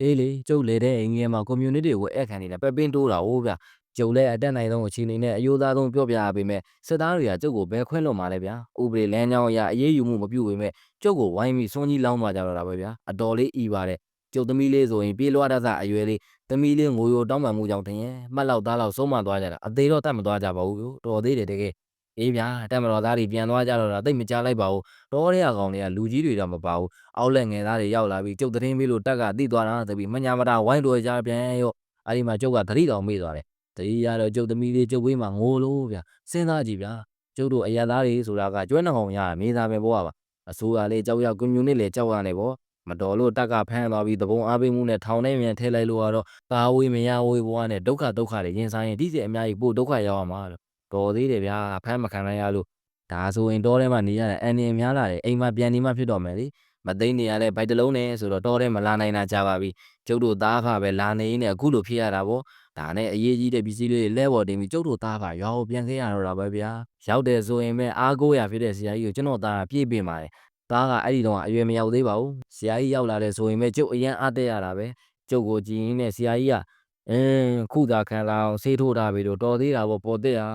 အေးလေကျုပ်လေတဲ့အင်ကြီးမှာ community ကိုအဲ့ခံနေတဲ့ပက်ပင်းတိုးတာဟုတ်ဗျာ ကျုပ်လည်းအတက်နိုင်ဆုံးအခြေအနေနဲ့အယိုးသားဆုံးပြောပြရပေမဲ့စစ်သားတွေကကျုပ်ကိုဘယ်ခွင့်လွတ်မှာလဲဗျာဥပဒေလမ်းကြောင်းအရအေးအေးယူမှုမပြုပေမဲ့ကျုပ်ကိုဝိုင်းပြီးစွန့်ကြီးလောင်းသွားကြတော့တာပဲဗျာအတော်လေးဤပါတယ်ကျုပ်သမီးလေးဆိုရင်ပြေးလွှားတတ်စအရွယ်လေးသမီးလေးငိုရိုတောင်းပန်မှုကြောင့်တင်ရဲ့မှတ်လောက်သားလောက်ဆုံးမသွားကြတာအသေးတော့တတ်မသွားကြပါဘူးဗျတော်သေးတယ်တကယ်အေးဗျာတက်မတော်သားတွေပြန်သွားကြတော့တာတိတ်မကြလိုက်ပါဘူးတော်ရဲအကောင်တွေကလူကြီးတွေတော့မပါဘူးအောက်လက်ငယ်သားတွေရောက်လာပြီးကျုပ်သတင်းပေးလို့တက်ကတိသွားတာတပီမညာမတာဝိုင်းတော်ကြပြန်ရောအဲ့ဒီမှာကျုပ်ကသတိတော်မေ့သွားတယ် တတိရတော့ကျုပ်သမီးလေးကျုပ်ဝေးမှာငိုလို့ဗျစဉ်းစားကြည့်ဗျာကျုပ်တို့အရသားတွေဆိုတာကကျွမ်းနှောင်ရမေးသားပဲပေါ့ပါအစိုးရလေးကြောက်ရကွန်မြူနစ်လေကြောက်ရနေပေါ့မတော်လို့တက်ကဖမ်းသွားပြီးသဘုံအားပေးမှုနဲ့ထောင်ထဲမြန်ထဲလိုက်လို့ကတော့သာဝေးမရဝေးဘွားနဲ့ဒုက္ခဒုက္ခတွေရင်ဆိုင်ရင်ဒီစီအများကြီးပို့ဒုက္ခရောက်ရမှာလို့တော်သေးတယ်ဗျာဖမ်းမခံနိုင်ရလို့ဒါဆိုရင်တောထဲမှာနေရတဲ့အန်နေများလာတယ်အိမ်မှာပြန်နေမှဖြစ်တော့မယ်လေမသိနေရလဲဘိုက်တလုံးနဲ့ဆိုတော့တောထဲမလာနိုင်တာကြပါပြီကျုပ်တို့သားဖပဲလာနေနေအခုလိုဖြစ်ရတာပေါ့ ဒါနဲ့အရေးကြီးတဲ့ပစ္စည်းလေးတွေလဲပေါ်တင်ပြီးကျုပ်တို့သားဖရွာကိုပြန်ခဲ့ရတော့တာပဲဗျာရောက်တယ်ဆိုရင်ပဲအားကိုးရဖြစ်တဲ့ဆရာကြီးကိုကျွန်တော်သားပြေးပင်ပါတယ်သားကအဲ့ဒီတော့အရွယ်မရောက်သေးပါဘူးဆရာကြီးရောက်လာတယ်ဆိုရင်ပဲကျုပ်အရန်အားတက်ရတာပဲကျုပ်ကိုကြည်ရင်းနဲ့ဆရာကြီးကအင်းခုသာခံလာအောင်ဆေးထိုးထားပြီလို့တော်သေးတာပေါ့ပေါ်တဲ့ဟာ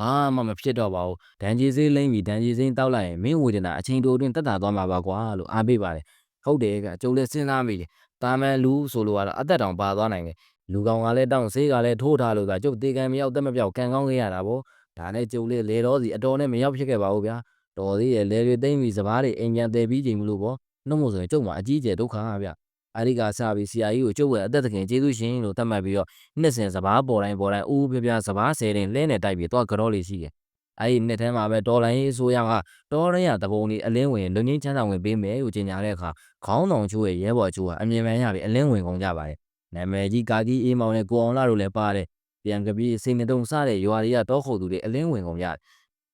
ဘာမှမဖြစ်တော့ပါဘူးဒန်ကြီးစေးလိမ့်ပြီးဒန်ကြီးစိမ်းတောက်လိုက်ရင်မင်းဝေဒနာအချိန်တိုအတွင်းတက်တာသွားမှာပါကွာလို့အားပေးပါတယ်ဟုတ်တယ်ကကျုပ်လည်းစဉ်းစားမိတယ်တာမန်လူဆိုလိုကတော့အသက်တောင်ပါသွားနိုင်တယ် လူကောင်ကလည်းတောင်းဆေးကလည်းထိုးထားလို့သာကျုပ်တေကံမရောက်တက်မပြောက်ကန်ကောင်းခဲ့ရတာပေါ့ဒါနဲ့ကျုပ်လည်းလေတော့စီအတော်နဲ့မရောက်ဖြစ်ခဲ့ပါဘူးဗျာတော်သေးရဲ့လေတွေသိမ့်ပြီးစပားတွေအိမ်ပြန်တည်ပြီးချိန်မလို့ပေါ့နှုတ်မို့ဆိုရင်ကျုပ်မှာအကြီးအကျယ်ဒုက္ခပါဗျအဲ့ဒီကစပြီးဆရာကြီးကိုကျုပ်ရဲ့အသက်သခင်ကျေးဇူးရှင်လို့သတ်မှတ်ပြီးတော့နှစ်စဉ်စပားပေါ်တိုင်းပေါ်တိုင်းဦးပြပြစပားဆယ်တင်လဲနေတိုက်ပြီးတော့ကြောလေးရှိတယ်အဲ့ဒီနှစ်ထဲမှာပဲတော်လိုင်းရေးအစိုးရကတော်ရရတပုံကြီးအလင်းဝင်လူငင်းချမ်းသာဝင်ပေးမယ်လို့ကြေညာတဲ့အခါခေါင်းဆောင်ချိုးရဲ့ရဲဘော်ချိုးကအမြင်မှန်ရပြီးအလင်းဝင်ကုန်ကြပါတယ် နာမည်ကြီးကာကြီးအေးမောင်နဲ့ကိုအောင်လာတို့လည်းပါတယ်ပြန်ကပြီးစိန်တုံစတဲ့ရွာတွေကတောခုတ်သူတွေအလင်းဝင်ကုန်ကြတယ်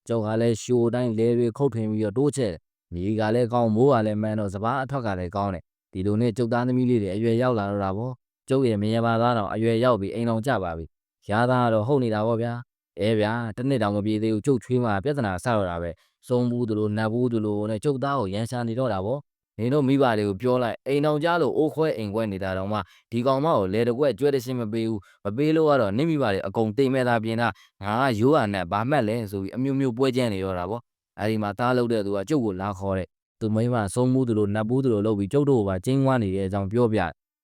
ကျောက်ကလည်းရှိုးတိုင်းလဲတွေခုတ်ထွင်ပြီးတော့တိုးချက်မြေကလည်းကောင်းမိုးကလည်းမှန်တော့စပားအထွက်ကလည်းကောင်းတယ်ဒီလိုနဲ့ကျုပ်သားသမီးလေးတွေအရွယ်ရောက်လာတော့တာပေါ့ကျုပ်ရဲ့မရပါသားတော့အရွယ်ရောက်ပြီးအိမ်တော်ကြပါပြီရာသားကတော့ဟုတ်နေတာပေါ့ဗျာအဲဗျာတစ်နှစ်တောင်မပြေသေးဘူးကျုပ်ချွေးမှာပြဿနာဆတော့တာပဲစုံဘူးသူလိုနတ်ဘူးသူလိုနဲ့ကျုပ်သားကိုရန်ရှာနေတော့တာပေါ့ နေတို့မိဘတွေကိုပြောလိုက်အိမ်တော်ကြလို့အိုးခွဲအိမ်ခွဲနေတာတော့မှဒီကောင်မကိုလေတကွက်ကျွဲတရှင်းမပေးဘူးမပေးလို့ကတော့နင့်မိဘတွေအကုန်တိမ်မဲ့သားပြင်တာငါကရိုးရနဲ့ဘာမှတ်လဲဆိုပြီးအမျိုးမျိုးပွဲကျန်းနေတော့တာပေါ့အဲဒီမှာသားလို့တဲ့သူကကျုပ်ကိုလာခေါ်တဲ့သူမိမဆုံးမှုသူလိုနတ်ဘူးသူလိုလုပ်ပြီးကျုပ်တို့ကပါကျင်းဝါနေတဲ့အကြောင်းပြောပြ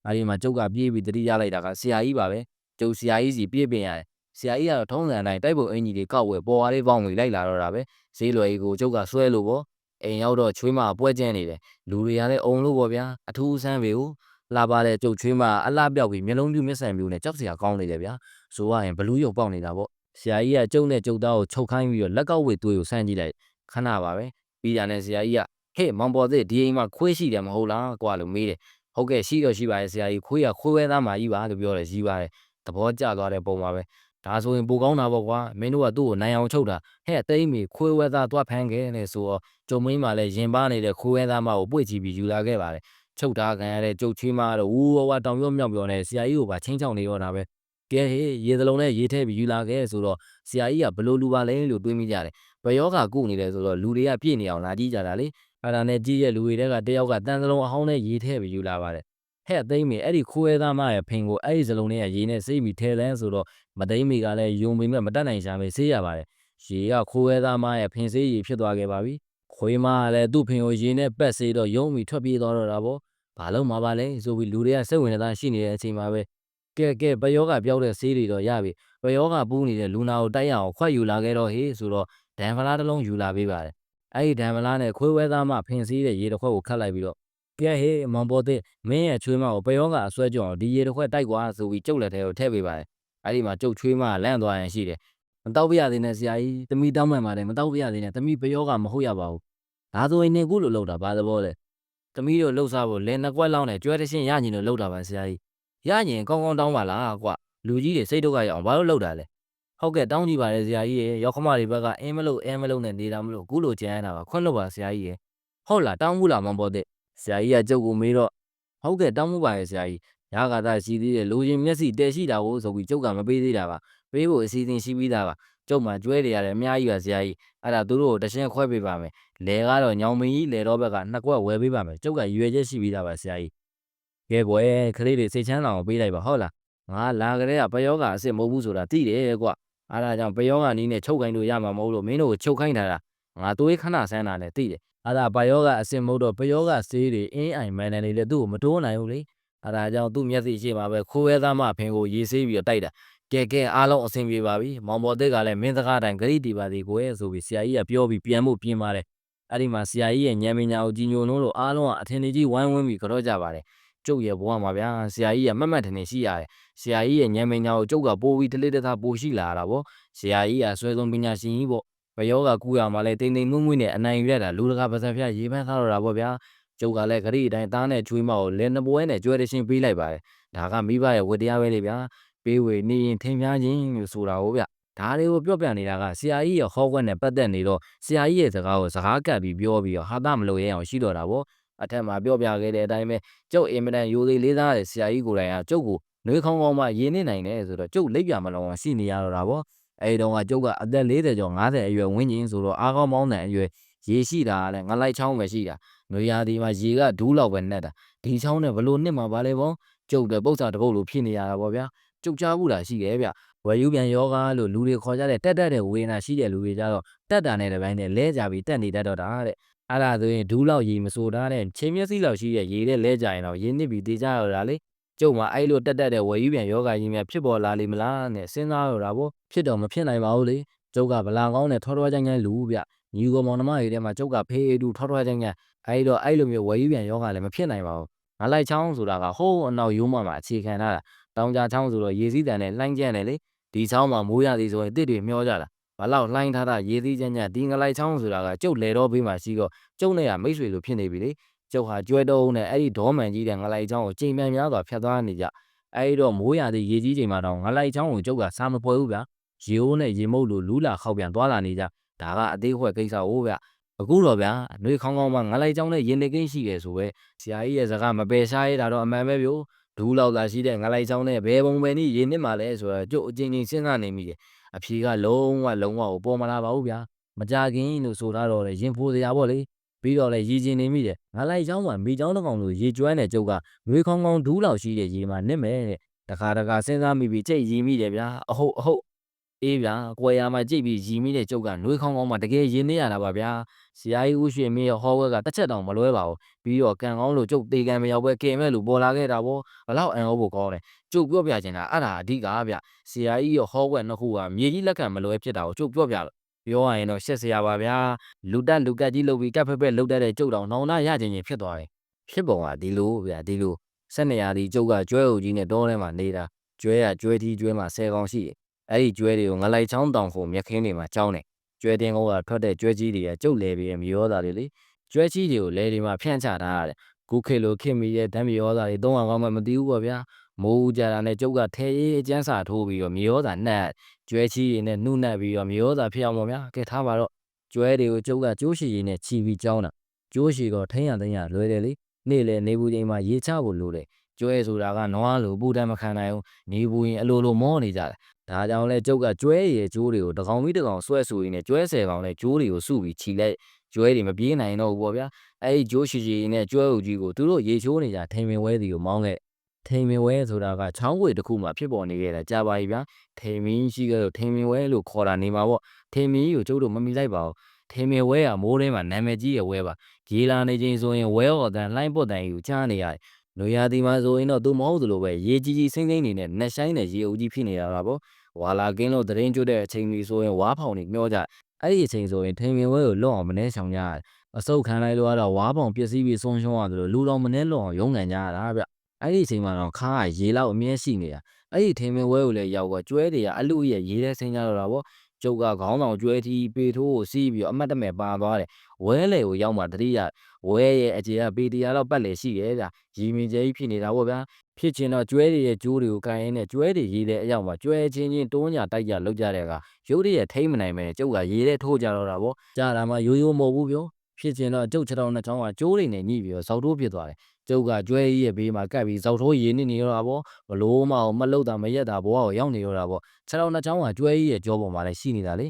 အဲဒီမှာကျုပ်ကပြေးပြီးတတိရလိုက်တာကဆရာကြီးပါပဲကျုပ်ဆရာကြီးစီပြေးပင်ရတယ်ဆရာကြီးကတော့ထုံးစံတိုင်းတိုက်ပုံအင်ကြီးတွေကောက်ဝဲပေါ်ဝါလေးပေါင်းပြီးလိုက်လာတော့တာပဲဈေးလွယ်ကြီးကိုကျုပ်ကဆွဲလို့ပေါ့ အိမ်ရောက်တော့ချွေးမပွဲကျန်းနေတယ်လူတွေကလည်းအုံလို့ပေါ့ဗျာအထူးဆန်းပေကိုလာပါတဲ့ကျုပ်ချွေးမအလှပြောက်ပြီးမျက်လုံးပြူးမျက်စံပြူးနဲ့ကြောက်စရာကောင်းနေတယ်ဗျာဆိုရရင်ဘလူးရုပ်ပေါက်နေတာပေါ့ဆရာကြီးကကျုပ်နဲ့ကျုပ်သားကိုချုပ်ခိုင်းပြီးတော့လက်ကောက်ဝေသွေးကိုဆန်းကြည့်လိုက်ခဏပါပဲပြီးတာနဲ့ဆရာကြီးကဟဲ့မောင်ပေါ်သေးဒီအိမ်မှာခွေးရှိတယ်မဟုတ်လားကွာလို့မေးတယ်ဟုတ်ကဲ့ရှိတော့ရှိပါရဲ့ဆရာကြီးခွေးကခွေးဝဲသားမှကြီးပါလို့ပြောတယ်ကြီးပါတယ်သဘောကျသွားတဲ့ပုံပါပဲ ဒါဆိုရင်ပိုကောင်းတာပေါ့ကွာမင်းတို့ကသူ့ကိုနိုင်အောင်ချုပ်တာဟဲ့တိမ့်မီခွေးဝဲသားသွားဖမ်းခဲ့နဲ့ဆိုတော့ကျုံမင်းမှလည်းရင်ပါနေတဲ့ခွေးဝဲသားမကိုပွေ့ချပြီးယူလာခဲ့ပါတယ်ချုပ်ထားခံရတဲ့ကျုပ်ချွေးမကတော့ဝူဝဝတောင်ပြောမြောက်ပြောနေဆရာကြီးကိုပါချင်းချောင်းနေတော့တာပဲကဲဟေးရေသလုံးနဲ့ရေထဲပြီးယူလာခဲ့ဆိုတော့ဆရာကြီးကဘလို့လူပါလဲလို့တွေးမိကြတယ်ဘယောကကုနေတယ်ဆိုတော့လူတွေကပြည့်နေအောင်လာကြည့်ကြတာလေအဲ့ဒါနဲ့ကြည့်ရဲ့လူတွေတဲကတယောက်ကတန်စလုံးအဟောင်းနဲ့ရေထဲပြီးယူလာပါတယ် ဟဲ့သိမ့်မီအဲ့ဒီခိုးရဲသားမရဲ့ဖင်ကိုအဲ့ဒီစလုံးနဲ့ရေနဲ့စိတ်ပြီးထဲလန်းဆိုတော့မသိမ့်မီကလည်းယုံပေမဲ့မတတ်နိုင်ရှာပဲဆေးရပါတယ်ရေကခိုးရဲသားမရဲ့ဖင်ဆေးရေဖြစ်သွားခဲ့ပါပြီခွေးမကလည်းသူ့ဖင်ကိုရေနဲ့ပက်ဆေးတော့ယုံပြီးထွက်ပြေးသွားတော့တာပေါ့ဘာလို့မှာပါလဲဆိုပြီးလူတွေကစိတ်ဝင်နေတာရှိနေတဲ့အချိန်မှာပဲကဲကဲဘယောကပြောတဲ့ဆေးတွေတော့ရပြီဘယောကပူးနေတဲ့လူနာကိုတိုက်ရအောင်ခွက်ယူလာခဲ့တော့ဟေးဆိုတော့ဒန်ဖလားတစ်လုံးယူလာပေးပါတယ်အဲ့ဒီဒန်ဖလားနဲ့ခွေးဝဲသားမဖင်ဆေးတဲ့ရေတစ်ခွက်ကိုခတ်လိုက်ပြီးတော့ ကဲဟေးမောင်ပေါ်တဲ့မင်းရဲ့ချွေးမကိုဘယောကအစွဲကြောင်ဒီရေတစ်ခွက်တိုက်ကွာဆိုပြီးကျုပ်လက်ထဲကိုထည့်ပေးပါတယ်အဲ့ဒီမှာကျုပ်ချွေးမကလန့်သွားရင်ရှိတယ်မတော့ပြရသေးနဲ့ဆရာကြီးတမိတောင်းမှန်ပါတယ်မတော့ပြရသေးနဲ့တမိဘယောကမဟုတ်ရပါဘူးဒါဆိုရင်နေခုလိုလောက်တာဘာသဘောလဲတမိတို့လှုပ်ရှားဖို့လင်းနှစ်ကွက်လောင်းနဲ့ကျွဲတရှင်းရညင်လို့လှုပ်တာပါဆရာကြီးရညင်ကောင်းကောင်းတောင်းပါလားကွလူကြီးတွေစိတ်ဒုက္ခရအောင်ဘာလို့လှုပ်တာလဲဟုတ်ကဲ့တောင်းကြည့်ပါလေဆရာကြီးရေရောက်ခမတွေဘက်ကအင်းမလို့အင်းမလို့နဲ့နေတာမလို့ခုလိုကြမ်းရတာပါခွန့်လို့ပါဆရာကြီးရေဟုတ်လားတောင်းဘူးလားမောင်ပေါ်တဲ့ ဆရာကြီးကကြုတ်ကိုမေးတော့ဟုတ်ကဲ့တောင်းမှုပါရဲ့ဆရာကြီးရကာသာရှိသေးတယ်လူချင်းမျက်စိတဲရှိတာကိုဆိုပြီးကျုပ်ကမပေးသေးတာပါပေးဖို့အစီအစဉ်ရှိပြီးသားပါကျုပ်မှကျွဲတွေရတယ်အများကြီးပါဆရာကြီးအဲ့ဒါသူတို့ကိုတရှင်းခွဲပေးပါမယ်လဲကတော့ညောင်မင်းကြီးလဲတော့ဘက်ကနှစ်ကွက်ဝယ်ပေးပါမယ်ကျုပ်ကရွယ်ချက်ရှိပြီးသားပါဆရာကြီးကဲကွယ်ခလေးတွေစိတ်ချမ်းသာအောင်ပေးလိုက်ပါဟုတ်လားငါလာကြတဲ့ကပယောကအစ်စ်မဟုတ်ဘူးဆိုတာသိတယ်ကွအဲ့ဒါကြောင့်ပယောကနီးနဲ့ချုပ်ခိုင်းလို့ရမှာမဟုတ်လို့မင်းတို့ကိုချုပ်ခိုင်းတာလားငါသွေးခဏဆန်းတာနဲ့သိတယ် အဲ့ဒါပယောကအစ်စ်မဟုတ်တော့ပယောကဆေးတွေအင်းအိုင်မန်နယ်တွေလည်းသူ့ကိုမတိုးနိုင်ဘူးလေအဲ့ဒါကြောင့်သူ့မျက်စိရှိမှာပဲခိုးရဲသားမဖင်ကိုရေးဆေးပြီးတော့တိုက်တာကဲကဲအားလုံးအဆင်ပြေပါပြီမောင်ပေါ်သက်ကလည်းမင်းစကားတိုင်းဂရိတီပါစီကိုရဲ့ဆိုပြီးဆရာကြီးကပြောပြီးပြန်ဖို့ပြင်ပါတယ်အဲ့ဒီမှာဆရာကြီးရဲ့ညံမညာကိုကြီးညိုလုံးတို့အားလုံးကအထင်ကြီးဝိုင်းဝန်းပြီးကြော့ကြပါတယ်ကျုပ်ရဲ့ဘဝမှာဗျာဆရာကြီးကမတ်မတ်ထင်ထင်ရှိရတယ်ဆရာကြီးရဲ့ညံမညာကိုကျုပ်ကပိုးပြီးတလေးတသားပိုရှိလာတာပေါ့ဆရာကြီးကဆွဲဆုံးပညာရှင်ကြီးပေါ့ ဘယောကကူရမှာလဲတိမ်တိမ်မွှမွှနဲ့အနိုင်ရက်တာလူတကာပါဇက်ဖျားရေးပန်းထားတော့တာပေါ့ဗျာကျုပ်ကလည်းဂရိအတိုင်းသားနဲ့ချွေးမကိုလဲနှပွဲနဲ့ကျွဲတရှင်းပေးလိုက်ပါတယ်ဒါကမိဘရဲ့ဝတ္တရားပဲလေဗျာပေးဝေနေရင်ထင်များခြင်းလို့ဆိုတာဟုတ်ဗျဒါတွေကိုပြောပြနေတာကဆရာကြီးရဲ့ဟောကွက်နဲ့ပတ်သက်နေတော့ဆရာကြီးရဲ့စကားကိုစကားကပ်ပြီးပြောပြီးတော့ဟာသမလို့ရအောင်ရှိတော့တာပေါ့အထက်မှာပြောပြခဲ့တဲ့အတိုင်းပဲကျုပ်အင်မတန်ရိုသေလေးစားတဲ့ဆရာကြီးကိုယ်တိုင်ကကျုပ်ကိုနှွေးခေါင်းကောင်းမှရင်းနေနိုင်တယ်ဆိုတော့ကျုပ်လက်ပြမလောင်ရှိနေရတော့တာပေါ့ အဲဒီတော့ကကျုပ်ကအသက်40ကျော်50အရွယ်ဝန်းကျင်ဆိုတော့အားကောင်းမောင်းတဲ့အရွယ်ရေရှိတာကလည်းငလိုက်ချောင်းပဲရှိတာနွေရာသီမှာရေကဒူးလောက်ပဲနှက်တာဒီချောင်းနဲ့ဘလို့နှစ်မှာပါလဲပေါ့ကျုပ်တဲ့ပု္ပ္ပာတပုတ်လိုဖြစ်နေရတာပေါ့ဗျာကျုပ်ချဘူးတာရှိတယ်ဗျဝယ်ယူပြန်ယောဂလို့လူတွေခေါ်ကြတဲ့တက်တက်တဲ့ဝေဒနာရှိတဲ့လူတွေကြတော့တက်တာနဲ့တစ်ပိုင်းနဲ့လဲကြပြီးတက်နေတတ်တော့တာတဲ့အဲ့ဒါဆိုရင်ဒူးလောက်ရေမဆိုတာတဲ့ချိန်မျက်စိလောက်ရှိတဲ့ရေတဲ့လဲကြရင်တော့ရင်းနစ်ပြီးတေးကြရတာလေ ကျုပ်မှာအဲ့လိုတက်တက်တဲ့ဝယ်ယူပြန်ယောဂကြီးများဖြစ်ပေါ်လာလိမ့်မလားနဲ့စဉ်းစားရတာပေါ့ဖြစ်တော့မဖြစ်နိုင်ပါဘူးလေကျုပ်ကဗလာကောင်းနဲ့ထောထွားချိုင်းချိုင်းလူဗျညီကောင်မောင်နှမတွေထဲမှာကျုပ်ကဖေးအတူထောထွားချိုင်းချိုင်းအဲ့တော့အဲ့လိုမျိုးဝယ်ယူပြန်ယောဂလည်းမဖြစ်နိုင်ပါဘူးငါလိုက်ချောင်းဆိုတာကဟိုးအနောက်ရိုးမမှာအခြေခံထားတာတောင်ကြချောင်းဆိုတော့ရေစည်းတန်နဲ့လှိုင်းကျန်တယ်လေဒီချောင်းမှာမိုးရသည်ဆိုရင်တစ်တွေမျောကြတာဘာလောက်လှိုင်းထားတာရေစည်းချမ်းချမ်းဒီငလိုက်ချောင်းဆိုတာကကျုပ်လေတော့ဘေးမှာရှိတော့ကျုပ်နဲ့ကမိတ်ဆွေလိုဖြစ်နေပြီလေ ကျုပ်ဟာကျွဲတုံးနဲ့အဲ့ဒီဒေါမန်ကြီးတဲ့ငလိုက်ချောင်းကိုချိန်မြန်များစွာဖြတ်သွားနေကြအဲ့ဒီတော့မိုးရသည်ရေကြီးချိန်မှာတော့ငလိုက်ချောင်းကိုကျုပ်ကစားမပွဲဘူးဗျာရေအိုးနဲ့ရေမုတ်လိုလူးလာခောက်ပြန်သွားလာနေကြဒါကအသေးခွက်ကိစ္စဟိုးဗျအခုတော့ဗျာနှွေခေါင်းကောင်းမှငလိုက်ချောင်းနဲ့ရင်နေကိန်းရှိတယ်ဆိုပဲဆရာကြီးရဲ့စကားမပယ်ရှားရတာတော့အမှန်ပဲဗျို့ဒူးလောက်သာရှိတဲ့ငလိုက်ချောင်းနဲ့ဘယ်ပုံပဲနည်းရေနစ်မှလဲဆိုတော့ကျုပ်အချင်းချင်းစဉ်းစားနေမိတယ်အဖြေကလုံးဝလုံးဝကိုပေါ်မလာပါဘူးဗျာမကြခင်လို့ဆိုတာတော့လေရင်ဖိုးစရာပေါ့လေ ပြီးတော့လေရည်ကျင်နေမိတယ်ငါလိုက်ချောင်းမှာမိချောင်းတစ်ကောင်လိုရေကျွမ်းတဲ့ကျုပ်ကငွေခေါင်းခေါင်းဒူးလောက်ရှိတဲ့ရေမှာနစ်မယ်တဲ့တခါတခါစဉ်းစားမိပြီးကြိတ်ရည်မိတယ်ဗျာအဟုတ်အဟုတ်အေးဗျာကွယ်ရမှာကြိတ်ပြီးရည်မိတဲ့ကျုပ်ကနှွေးခေါင်းခေါင်းမှာတကယ်ရင်းနေရတာပါဗျာဆရာကြီးဦးရွှေမင်းရဲ့ဟောဝဲကတစ်ချက်တောင်မလွဲပါဘူးပြီးတော့ကံကောင်းလို့ကျုပ်တေကံမရောက်ပဲကင်မဲ့လို့ပေါ်လာခဲ့တာပေါ့ဘလောက်အံ့ဩဖို့ကောင်းတယ်ကျုပ်ပြောပြချင်တာအဲ့ဒါအဓိကဗျဆရာကြီးရဲ့ဟောဝဲနှစ်ခုကမြေကြီးလက်ခံမလွဲဖြစ်တာကိုကျုပ်ပြောပြလို့ ပြောရရင်တော့ရှက်စရာပါဗျာလူတက်လူကက်ကြီးလုပ်ပြီးကက်ဖက်ဖက်လုပ်တတ်တဲ့ကျုပ်တောင်နောင်နာရခြင်းချင်းဖြစ်သွားတယ်ဖြစ်ပုံကဒီလိုဗျာဒီလိုဆက်နေရသည်ကျုပ်ကကျွဲအုပ်ကြီးနဲ့တောထဲမှာနေတာကျွဲရကျွဲတီးကျွဲမှာဆယ်ကောင်ရှိတယ်အဲ့ဒီကျွဲတွေကိုငလိုက်ချောင်းတောင်ခုမြက်ခင်းတွေမှာကြောင်းတယ်ကျွဲတင်းကုန်းကထွက်တဲ့ကျွဲကြီးတွေကကျုပ်လဲပြီးမြေရောသားတွေလေကျွဲကြီးတွေကိုလဲတွေမှာဖြန့်ချထားရတယ်ခုခေတ်လိုခေတ်မီရဲ့ဓာတ်မြေရောသားတွေသုံးအောင်ကောင်းမှမသိဘူးပေါ့ဗျာ မိုးဦးကြတာနဲ့ကျုပ်ကထဲရေးအကျန်းစာထိုးပြီးတော့မြေရောသားနှက်ကျွဲချီတွေနဲ့နှုတ်နှက်ပြီးတော့မြေရောသားဖြစ်အောင်ပေါ့ဗျာကဲထားပါတော့ကျွဲတွေကိုကျုပ်ကကျိုးရှည်ရည်နဲ့ချီပြီးကြောင်းတာကျိုးရှည်ကထိန်းရသိမ်းရလွယ်တယ်လေနေ့လေနေဘူးချိန်မှာရေချဖို့လိုတယ်ကျွဲဆိုတာကနွားလိုပူတမ်းမခံနိုင်ဘူးနေဘူးရင်အလိုလိုမောနေကြတယ်ဒါကြောင့်လဲကျုပ်ကကျွဲရည်ကျိုးတွေကိုတကောင်ပြီးတကောင်ဆွဲဆူရင်းနဲ့ကျွဲဆယ်ကောင်နဲ့ကျိုးတွေကိုစုပြီးခြိလိုက်ကျွဲတွေမပြေးနိုင်တော့ဘူးပေါ့ဗျာအဲ့ဒီကျိုးရှည်ရှည်နဲ့ကျွဲအုပ်ကြီးကိုသူတို့ရေချိုးနေကြထိန်ပင်ဝဲစီကိုမောင်းခဲ့ ထိန်ပင်ဝဲဆိုတာကချောင်းွေတစ်ခုမှဖြစ်ပေါ်နေခဲ့တာကြာပါပြီဗျာထိန်မင်းရှိခဲ့လို့ထိန်ပင်ဝဲလို့ခေါ်တာနေမှာပေါ့ထိန်မင်းကြီးကိုကျုပ်တို့မမိလိုက်ပါဘူးထိန်ပင်ဝဲကမိုးထဲမှာနာမည်ကြီးရဲ့ဝဲပါရေလာနေချင်းဆိုရင်ဝဲဟော်တန်လှိုင်းပွတ်တန်ကြီးကိုချားနေရတယ်။နွေရာသီမှာဆိုရင်တော့သူမဟုတ်သလိုပဲရေကြီးကြီးစိမ့်စိမ့်နေနဲ့နှက်ဆိုင်တဲ့ရေအုပ်ကြီးဖြစ်နေတာပါပေါ့။ဝါလာကင်းလို့တရင်ကျွတ်တဲ့အချိန်ကြီးဆိုရင်ဝါဖောင်နေမျောကြ။အဲ့ဒီအချိန်ဆိုရင်ထိန်ပင်ဝဲကိုလွတ်အောင်မနှဲဆောင်ကြရတယ်။အဆုတ်ခံလိုက်လို့ကတော့ဝါဖောင်ပျက်စီးပြီးဆုံးရှုံးရတယ်လို့လူတော်မနှဲလွတ်အောင်ရုန်းကန်ကြရတာဗျ။ အဲ့ဒီအချိန်မှာတော့ခါကရေလောက်အမြဲရှိနေတာ။အဲ့ဒီထိန်ပင်ဝဲကိုလည်းရောက်တော့ကျွဲတွေကအလူရဲ့ရေထဲဆင်းကြတော့တာပေါ့။ကျုပ်ကခေါင်းဆောင်ကျွဲတီပေထိုးကိုစီးပြီးတော့အမတ်တမဲ့ပါသွားတယ်ဝဲလေကိုရောက်မှတတိယဝဲရဲ့အကျေကပေတရာလောက်ပတ်လေရှိရဲ့ဗျာရီမင်ကျဲကြီးဖြစ်နေတာပေါ့ဗျာဖြစ်ချင်တော့ကျွဲတွေရဲ့ကျိုးတွေကိုကန်ရင်းနဲ့ကျွဲတွေရေးတဲ့အရောက်မှာကျွဲချင်းချင်းတွန်းညာတိုက်ကြလောက်ကြတဲ့ကရုပ်ရည်ထိမ့်မနိုင်ပဲကျုပ်ကရေးတဲ့ထိုးကြတော့တာပေါ့ကြားတာမှရိုးရိုးမဟုတ်ဘူးပြောဖြစ်ချင်တော့ကျုပ်ခြေထောက်နှစ်ချောင်းကကျိုးတွေနဲ့ညှိပြီးတော့ဇောက်ထိုးဖြစ်သွားတယ် ကျုပ်ကကျွဲကြီးရဲ့ဘေးမှာကပ်ပြီးဇောက်ထိုးရည်နေနေတော့တာပေါ့ဘလို့မအောင်မလုတ်တာမရက်တာဘဝကိုရောက်နေတော့တာပေါ့ခြေထောက်နှစ်ချောင်းကကျွဲကြီးရဲ့ကြောပေါ်မှာလည်းရှိနေတာလေ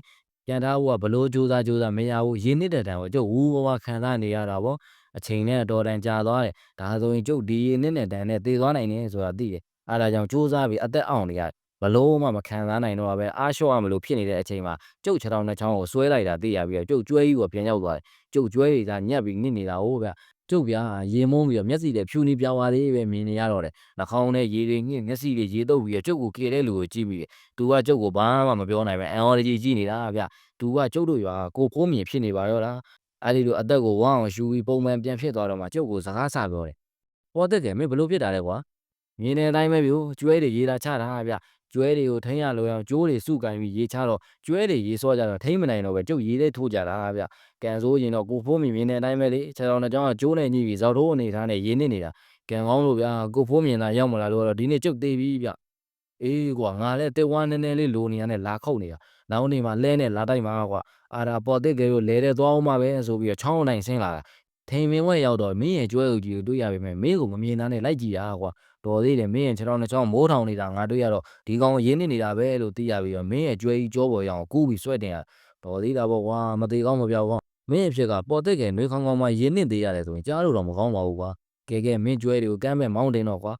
ပြန်ထားဖို့ကဘလို့ကြိုးစားကြိုးစားမရဘူးရင်းနှစ်တဲ့တန်ကိုကျုပ်ဝူးဝါးခံစားနေရတာပေါ့အချိန်နဲ့အတော်တန်ကြာသွားတယ်ဒါဆိုရင်ကျုပ်ဒီရင်းနှစ်တဲ့တန်နဲ့သေသွားနိုင်တယ်ဆိုတာသိတယ်အဲဒါကြောင့်ကြိုးစားပြီးအသက်အောင်နေရဘလို့မှမခံစားနိုင်တော့ပဲအားလျှော့ရမလို့ဖြစ်နေတဲ့အချိန်မှာကျုပ်ခြေထောက်နှစ်ချောင်းကိုဆွဲလိုက်တာသိရပြီးတော့ကျုပ်ကျွဲကြီးကိုပြန်ရောက်သွားတယ်ကျုပ်ကျွဲကြီးကညက်ပြီးနစ်နေတာဟုတ်ဗျ ကျုပ်ဗျာရေမုန်းပြီးတော့မျက်စိလည်းဖြူနေပြောင်းသွားသေးပဲမြင်နေရတော့တယ်နှာခေါင်းနဲ့ရေတွေညှစ်မျက်စိတွေရေတုပ်ပြီးတော့ကျုပ်ကိုကယ်တဲ့လူကိုကြည့်ပြီးသူကကျုပ်ကိုဘာမှမပြောနိုင်ပဲအန်အော်ကြီးကြည့်နေတာဗျသူကကျုပ်တို့ရွာကိုဖိုးမြင်ဖြစ်နေပါရောလားအဲ့ဒီလိုအသက်ကိုဝမ်းအောင်ရှူပြီးပုံမှန်ပြန်ဖြစ်သွားတော့မှကျုပ်ကိုစကားဆပြောတယ်ဟောတဲ့ကဲမင်းဘလို့ဖြစ်တာလဲကွာမြင်တဲ့အတိုင်းပဲဗျို့ကျွဲတွေရေလာချတာဗျ ကျွဲတွေကိုထိန်းရလို့အောင်ကျိုးတွေစုကင်ပြီးရေချတော့ကျွဲတွေရေစောကြတော့ထိန်းမနိုင်တော့ပဲကျုပ်ရေလေးထိုးကြတာဗျကန်ဆိုးရင်တော့ကိုဖိုးမြင်မြင်တဲ့အတိုင်းပဲလေခြေတော်နှစ်ကြောင်းကကျိုးနေညှိပြီးဇောက်ထိုးအနေထားနဲ့ရေနစ်နေတာကန်ကောင်းလို့ဗျာကိုဖိုးမြင်တာရောက်မလာလို့တော့ဒီနေ့ကျုပ်သေးပြီဗျအေးကွာငါလည်းတက်ဝါနည်းနည်းလေးလိုနေရနဲ့လာခုတ်နေတာနောက်နေမှာလဲနဲ့လာတိုက်မှာကွာအာဒါပေါ်တစ်ကလေးကိုလဲတဲ့သွားအောင်ပါပဲဆိုပြီးတော့ချောင်းနိုင်ဆင်းလာတာ ထိန်မင်းဝဲရောက်တော့မင်းရဲ့ကျွဲဥကြီးကိုတွေ့ရပေမဲ့မင်းကိုမမြင်တာနဲ့လိုက်ကြည့်တာကွာတော်သေးတယ်မင်းရဲ့ခြေထောက်နဲ့ချောင်းမိုးထောင်နေတာငါတွေ့ရတော့ဒီကောင်ရင်းနေနေတာပဲလို့သိရပြီးတော့မင်းရဲ့ကျွဲကြီးကြောပေါ်ရအောင်ကူးပြီးဆွဲတင်ရတော်သေးတာပေါ့ကွာမသေးကောင်းမပြောက်ကောင်းမင်းရဲ့ဖြစ်ကပေါ်တစ်ကယ်နှွေးခေါင်းခေါင်းမှရင်းနေသေးရတယ်ဆိုရင်ကြားလို့တော့မကောင်းပါဘူးကွာကဲကဲမင်းကျွဲတွေကိုကမ်းမဲ့မောင်းတင်တော့ကွာ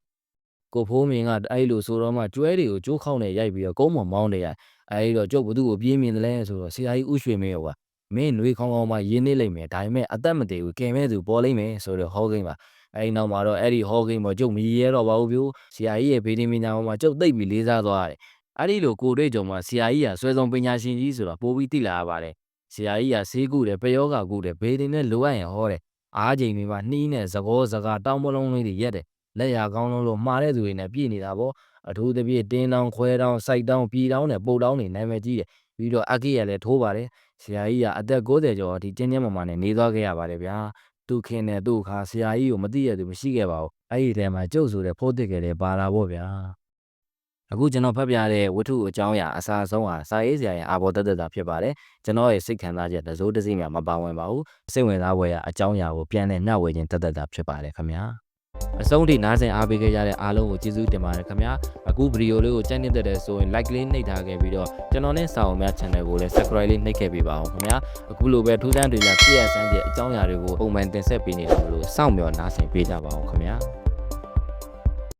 ကိုဖိုးမင်းကအဲ့လိုဆိုတော့မှကျွဲတွေကိုကျိုးခေါက်နဲ့ရိုက်ပြီးတော့ကုန်းမောင်မောင်းနေရအဲ့တော့ကျုပ်ဘသူ့ကိုပြေးမြင်တယ်လဲဆိုတော့ဆရာကြီးဥရွှေမင်းရောက မင်းနှွေးခေါင်းခေါင်းမှရင်းနေလိမ့်မယ်ဒါပေမဲ့အသက်မသေးဘူးကင်မဲ့သူပေါ်လိမ့်မယ်ဆိုတော့ဟောကိန်းပါအဲ့ဒီနောက်မှာတော့အဲ့ဒီဟောကိန်းပေါ်ကျုပ်မရရဲတော့ပါဘူးဗျို့ဆရာကြီးရဲ့ဗေဒင်ပညာပေါ်မှာကျုပ်သိပ်ပြီးလေးစားသွားတယ်အဲ့ဒီလိုကိုတွေ့ကြုံမှာဆရာကြီးကဆွဲဆုံးပညာရှင်ကြီးဆိုတော့ပိုပြီးသိလာရပါတယ်ဆရာကြီးကဆေးကုတယ်ပယောဂကုတယ်ဗေဒင်နဲ့လိုအပ်ရင်ဟောတယ်အားချိန်တွေမှာနှီးနဲ့သကောစကားတောင်းပလုံးလေးတွေရက်တယ်လက်ရကောင်းလုံးလို့မှားတဲ့သူတွေနဲ့ပြည်နေတာပေါ့အထူးသဖြင့်တင်းတောင်ခွဲတောင်စိုက်တောင်ပြည်တောင်နဲ့ပုတ်တောင်နေနာမည်ကြီးတယ်ပြီးတော့အကိရလည်းထိုးပါတယ် ဆရာကြီးကအသက်60ကျော်အထိကျင်းကျင်းမာမာနဲ့နေသွားခဲ့ရပါတယ်ဗျာသူခင်နဲ့သူ့ခါဆရာကြီးကိုမသိရသူမရှိခဲ့ပါဘူးအဲ့ဒီထဲမှာကျုပ်ဆိုတဲ့ဖိုးတစ်ကလေးပါလာပေါ့ဗျာအခုကျွန်တော်ဖတ်ပြတဲ့ဝတ္ထုအကြောင်းအရာအစားဆုံးဟာစာရေးဆရာရဲ့အာဘော်တသက်တာဖြစ်ပါတယ်ကျွန်တော်ရဲ့စိတ်ခံစားချက်တစိုးတစ်စိမ့်မှမပါဝင်ပါဘူးစိတ်ဝင်စားဖွယ်ရာအကြောင်းအရာကိုပြန်လည်နှောက်ဝေခြင်းတသက်တာဖြစ်ပါတယ်ခင်ဗျာ အဆုံးထိနားဆင်အားပေးခဲ့ကြတဲ့အားလုံးကိုကျေးဇူးတင်ပါတယ်ခင်ဗျာအခုဗီဒီယိုလေးကိုကြိုက်နေတဲ့တဲ့ဆိုရင် like လေးနှိပ်ထားခဲ့ပြီးတော့ကျွန်တော်နဲ့စာအုပ်များ channel ကိုလည်း subscribe လေးနှိပ်ခဲ့ပေးပါအောင်ခင်ဗျာအခုလိုပဲထူးဆန်းတွေများပြည့်ရစမ်းတဲ့အကြောင်းအရာတွေကိုပုံမှန်တင်ဆက်ပေးနေတာလို့စောင့်မျှော်နားဆင်ပေးကြပါအောင်ခင်ဗျာ